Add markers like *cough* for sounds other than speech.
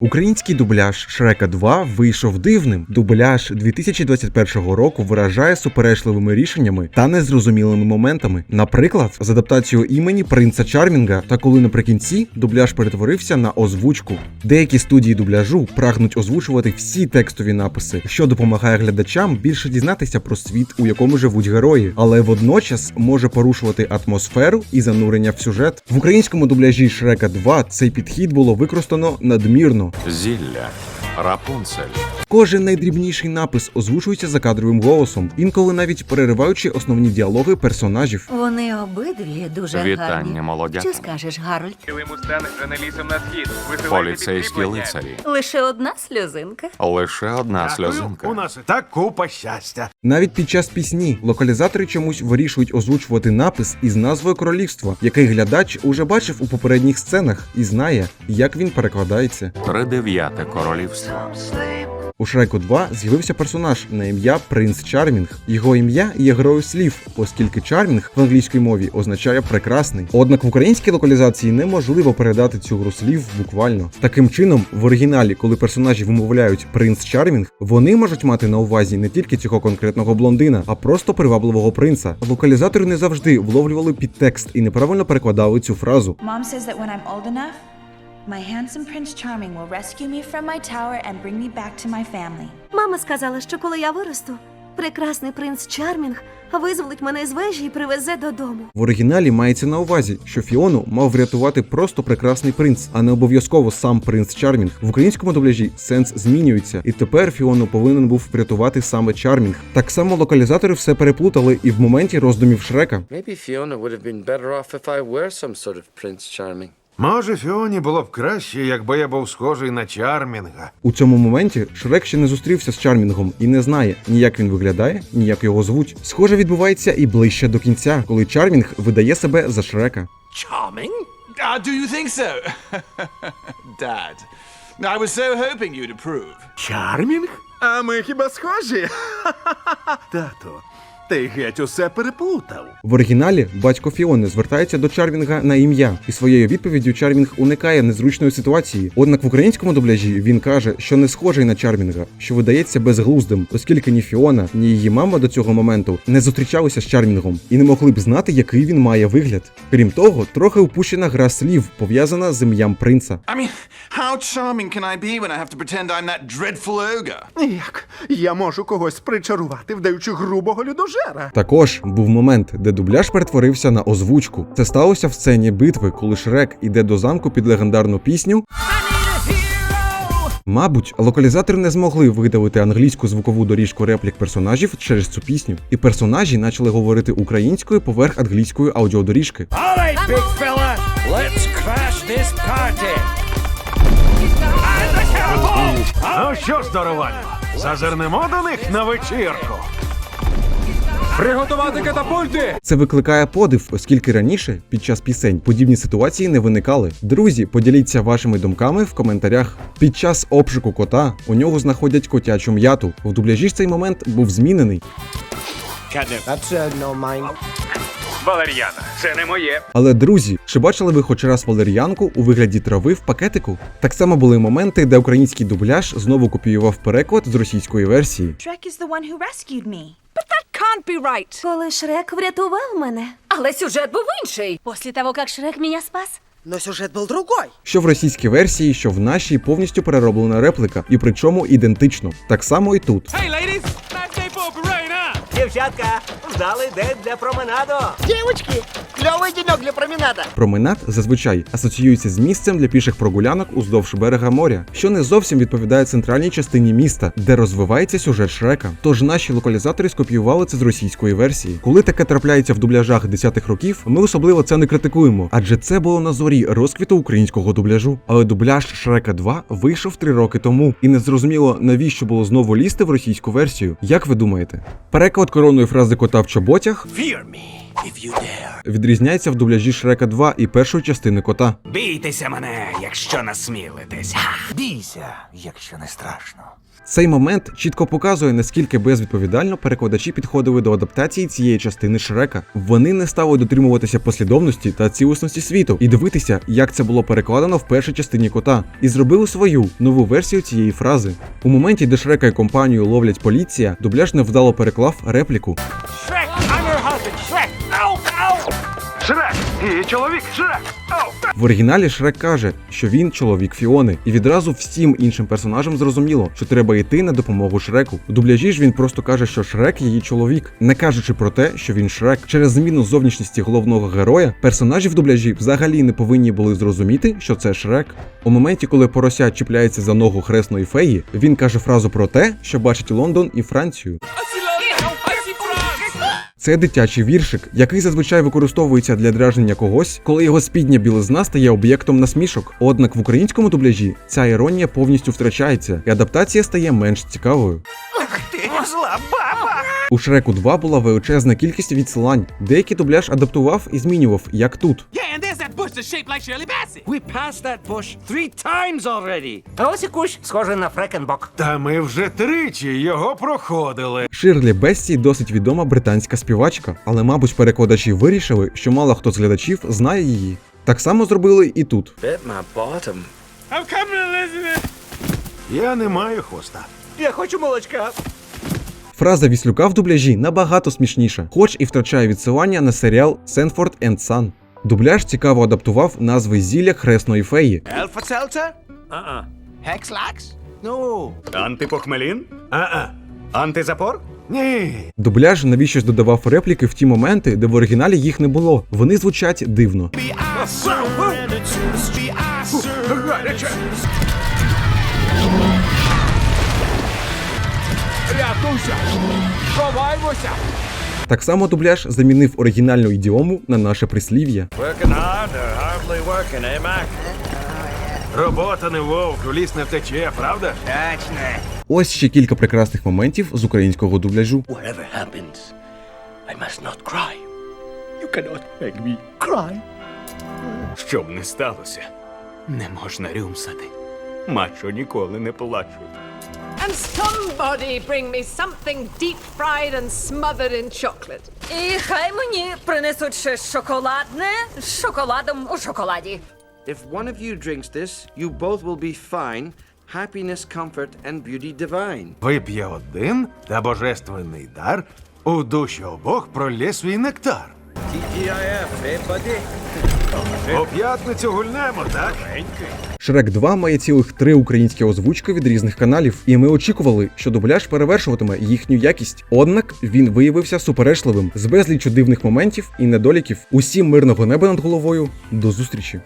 Український дубляж Шрека 2 вийшов дивним. Дубляж 2021 року виражає суперечливими рішеннями та незрозумілими моментами. Наприклад, з адаптацією імені принца Чармінга, та коли наприкінці дубляж перетворився на озвучку. Деякі студії дубляжу прагнуть озвучувати всі текстові написи, що допомагає глядачам більше дізнатися про світ, у якому живуть герої, але водночас може порушувати атмосферу і занурення в сюжет. В українському дубляжі Шрека 2 цей підхід було використано надмірно. Зілля. Рапунцель. Кожен найдрібніший напис озвучується закадровим голосом, інколи навіть перериваючи основні діалоги персонажів. Вони обидві дуже Вітання, гарні. молодята. Що скажеш, Гарольд? На схід. Поліцейські лицарі. Лише одна сльозинка. Лише одна Дякую. сльозинка. У нас і так купа щастя. Навіть під час пісні локалізатори чомусь вирішують озвучувати напис із назвою королівства, який глядач уже бачив у попередніх сценах і знає, як він перекладається. Тридев'яте королівство. У Шреку 2 з'явився персонаж на ім'я Принц Чармінг. Його ім'я є грою слів, оскільки Чармінг в англійській мові означає прекрасний. Однак в українській локалізації неможливо передати цю гру слів буквально. Таким чином, в оригіналі, коли персонажі вимовляють принц Чармінг, вони можуть мати на увазі не тільки цього конкретного блондина, а просто привабливого принца. Локалізатори не завжди вловлювали підтекст і неправильно перекладали цю фразу. Mom says when I'm old enough, my handsome Prince Charming will rescue me from my tower and bring me back to my family. Мама сказала, що коли я виросту, прекрасний принц Чармінг визволить мене з вежі і привезе додому. В оригіналі мається на увазі, що Фіону мав врятувати просто прекрасний принц, а не обов'язково сам принц Чармінг. В українському дубляжі сенс змінюється, і тепер Фіону повинен був врятувати саме Чармінг. Так само локалізатори все переплутали і в моменті роздумів Шрека. Maybe Fiona would have been better off if I were some sort of Prince Charming. Може, Фіоні було б краще, якби я був схожий на Чармінга. У цьому моменті Шрек ще не зустрівся з Чармінгом і не знає ні як він виглядає, ні як його звуть. Схоже, відбувається і ближче до кінця, коли Чармінг видає себе за Шрека. Charming? Uh, do you think so? *laughs* Dad, I was so hoping you'd approve. Чармінг? А ми хіба схожі? *laughs* Тато, ти геть усе переплутав. В оригіналі батько Фіони звертається до Чарвінга на ім'я, і своєю відповіддю Чарвінг уникає незручної ситуації. Однак в українському дубляжі він каже, що не схожий на Чарвінга, що видається безглуздим, оскільки ні Фіона, ні її мама до цього моменту не зустрічалися з Чарвінгом і не могли б знати, який він має вигляд. Крім того, трохи упущена гра слів, пов'язана з ім'ям принца. I mean, how charming can I be when I have to pretend I'm that dreadful ogre? Як? Я можу когось причарувати, вдаючи грубого людожера. Також був момент, де дубляж перетворився на озвучку. Це сталося в сцені битви, коли Шрек іде до замку під легендарну пісню. Мабуть, локалізатори не змогли видалити англійську звукову доріжку реплік персонажів через цю пісню, і персонажі почали говорити українською поверх англійської аудіодоріжки. Ну що ж, здоровані, зазирнемо до них на вечірку. Приготувати катапульти! Це викликає подив, оскільки раніше під час пісень подібні ситуації не виникали. Друзі, поділіться вашими думками в коментарях. Під час обшуку кота у нього знаходять котячу м'яту. В дубляжі ж цей момент був змінений. Валер'яна, це не моє. Але друзі, чи бачили ви хоч раз валер'янку у вигляді трави в пакетику? Так само були моменти, де український дубляж знову копіював переклад з російської версії. Shrek is the one who rescued me. Can't be right. Коли Шрек врятував мене, Але сюжет був інший. після того, як Шрек мене спас, Но сюжет был другой. Що в російській версії, що в нашій повністю перероблена реплика, і причому ідентично. Так само і тут. Hey, ladies! Nice day for a parade, huh? Дівчатка, вдалий день для променаду. Девочки, клевый денек для променада. Променад зазвичай асоціюється з місцем для піших прогулянок уздовж берега моря, що не зовсім відповідає центральній частині міста, де розвивається сюжет Шрека. Тож наші локалізатори скопіювали це з російської версії. Коли таке трапляється в дубляжах 10-х років, ми особливо це не критикуємо, адже це було на зорі розквіту українського дубляжу. Але дубляж Шрека 2 вийшов три роки тому, і не зрозуміло навіщо було знову лізти в російську версію. Як ви думаєте? Переклад коронної фрази кота в чоботях. Відрізняється в дубляжі Шрека 2 і першої частини кота. Бійтеся мене, якщо насмілитесь. Бійся, якщо не страшно. Цей момент чітко показує, наскільки безвідповідально перекладачі підходили до адаптації цієї частини Шрека. Вони не стали дотримуватися послідовності та цілісності світу і дивитися, як це було перекладено в першій частині кота, і зробили свою нову версію цієї фрази. У моменті, де Шрека і компанію ловлять поліція, дубляж невдало переклав репліку. Шрек, Шрек! Її чоловік! Шрек! В оригіналі Шрек каже, що він чоловік Фіони, і відразу всім іншим персонажам зрозуміло, що треба йти на допомогу Шреку. У дубляжі ж він просто каже, що Шрек її чоловік, не кажучи про те, що він Шрек. Через зміну зовнішності головного героя персонажі в дубляжі взагалі не повинні були зрозуміти, що це Шрек. У моменті, коли порося чіпляється за ногу хресної феї, він каже фразу про те, що бачить Лондон і Францію. Це дитячий віршик, який зазвичай використовується для дражнення когось, коли його спідня білизна стає об'єктом насмішок. Однак в українському дубляжі ця іронія повністю втрачається, і адаптація стає менш цікавою. Зла баба! У Шреку 2 була величезна кількість відсилань. Деякий дубляж адаптував і змінював, як тут. Bush shaped like Shirley Bassey. We passed that bush three times already. А ось і кущ, схожий на фрекенбок. Та ми вже тричі його проходили. Ширлі Бессі досить відома британська співачка, але, мабуть, перекладачі вирішили, що мало хто з глядачів знає її. Так само зробили і тут. Bit my bottom. I'm coming, Elizabeth! Я не маю хвоста. Я хочу молочка. Фраза Віслюка в дубляжі набагато смішніша, хоч і втрачає відсилання на серіал Сенфорд енд Сан. Дубляж цікаво адаптував назви зілля хресної феї. Alpha Seltzer? А-а. Lax? Ну, Антипохмелін? А-а. Антизапор? Ні. Дубляж навіщось додавав репліки в ті моменти, де в оригіналі їх не було. Вони звучать дивно. Рятуйся! Ховаймося! Так само дубляж замінив оригінальну ідіому на наше прислів'я. working, eh? Робота не вовк, в ліс не втече, правда? Точно. Ось ще кілька прекрасних моментів з українського дубляжу. Whatever happens, I must not cry. You cannot make me cry. Що б не сталося, не можна рюмсати. Мачо ніколи не плачуть. And somebody bring me something deep fried and smothered in chocolate. І хай мені принесуть ще шоколадне з шоколадом у шоколаді. If one of you drinks this, you both will be fine. Happiness, comfort, and beauty divine. Вип'є один та божественний дар. У душі обох пролє свій нектар. У п'ятницю гульнемо, так? Шрек 2 має цілих три українські озвучки від різних каналів, і ми очікували, що дубляж перевершуватиме їхню якість. Однак він виявився суперечливим з безлічу дивних моментів і недоліків. Усім мирного неба над головою. До зустрічі!